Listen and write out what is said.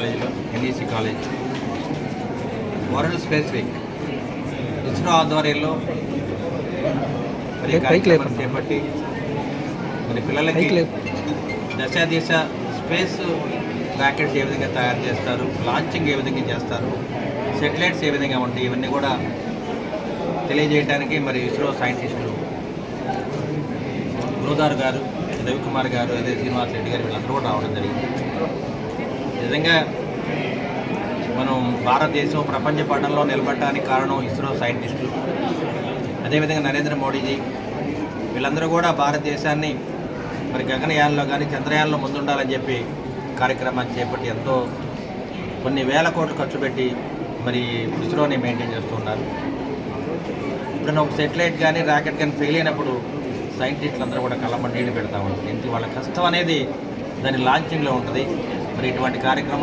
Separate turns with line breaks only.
కాలేజీలో NEC college world space week ISRO ఆధ్వర్యంలో మరి కార్యక్రమం. చేపట్టి మరి పిల్లలకి. దశ దిశ స్పేస్ ర్యాకెట్స్ ఏ విధంగా తయారు చేస్తారు లాంచింగ్ ఏ విధంగా చేస్తారు సెటిలైట్స్ ఏ విధంగా ఉంటాయి ఇవన్నీ కూడా తెలియజేయడానికి మరి ఇస్రో సైంటిస్టులు గురుదార్ గారు రవికుమార్ గారు అదే శ్రీనివాస్ రెడ్డి గారు వీళ్ళందరూ కూడా రావడం జరిగింది నిజంగా మనం భారతదేశం ప్రపంచ పటంలో నిలబడటానికి కారణం ఇస్రో సైంటిస్టులు. అదేవిధంగా నరేంద్ర మోడీజీ. వీళ్ళందరూ కూడా భారతదేశాన్ని మరి గగనయానంలో కానీ చంద్రయానంలో ముందుండాలని చెప్పి కార్యక్రమాన్ని చేపట్టి ఎంతో కొన్ని వేల కోట్లు ఖర్చు పెట్టి మరి ఇస్రోని మెయింటైన్ చేస్తున్నారు ఇప్పుడు ఒక సెటిలైట్ కానీ రాకెట్ కానీ ఫెయిల్ అయినప్పుడు సైంటిస్టులు అందరూ కూడా కళ్ళమ్మ నీళ్ళు పెడతా ఉంటారు. ఎందుకు? వాళ్ళ కష్టం అనేది దాని లాంచింగ్లో ఉంటుంది. మరి ఇటువంటి కార్యక్రమం